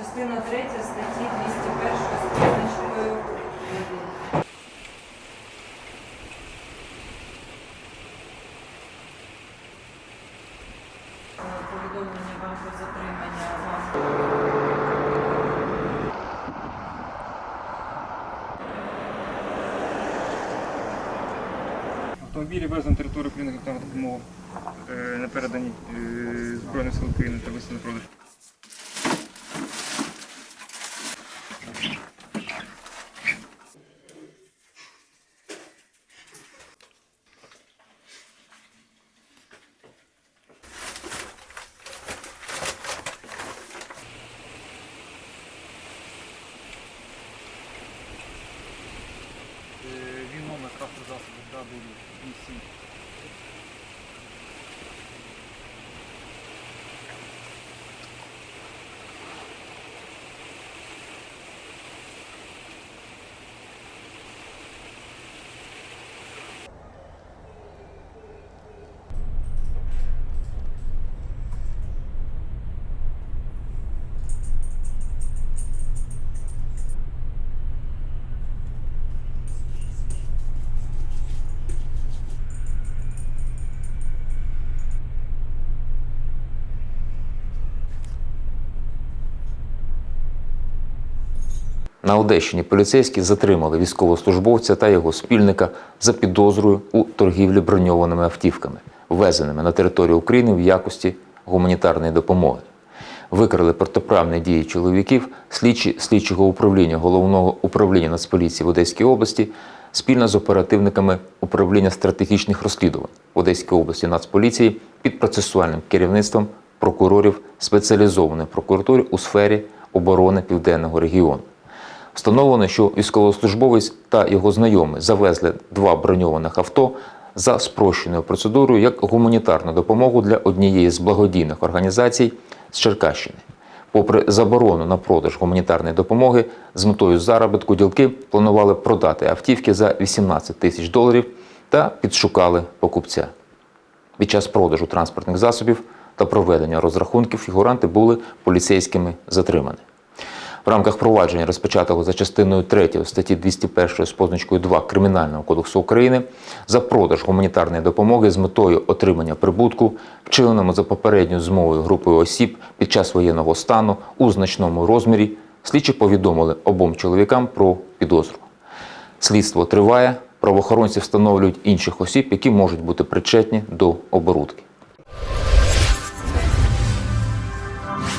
частина 3 статті 201 з позначкою. Повідомлення вам про затримання. Автомобілі везли на територію е, е, України та допомогу на передані Збройних сил України та висили продаж. Para cruzar o mercado em si. На Одещині поліцейські затримали військовослужбовця та його спільника за підозрою у торгівлі броньованими автівками, ввезеними на територію України в якості гуманітарної допомоги. Викрили протиправні дії чоловіків слідчі слідчого управління головного управління Нацполіції в Одеській області спільно з оперативниками управління стратегічних розслідувань в Одеській області Нацполіції під процесуальним керівництвом прокурорів спеціалізованої прокуратури у сфері оборони південного регіону. Встановлено, що військовослужбовець та його знайомі завезли два броньованих авто за спрощеною процедурою як гуманітарну допомогу для однієї з благодійних організацій з Черкащини. Попри заборону на продаж гуманітарної допомоги, з метою заробітку ділки планували продати автівки за 18 тисяч доларів та підшукали покупця. Під час продажу транспортних засобів та проведення розрахунків фігуранти були поліцейськими затримані. В рамках провадження, розпочатого за частиною 3 статті 201 з позначкою 2 Кримінального кодексу України за продаж гуманітарної допомоги з метою отримання прибутку, вчиненому за попередньою змовою групою осіб під час воєнного стану у значному розмірі, слідчі повідомили обом чоловікам про підозру. Слідство триває, правоохоронці встановлюють інших осіб, які можуть бути причетні до оборудки.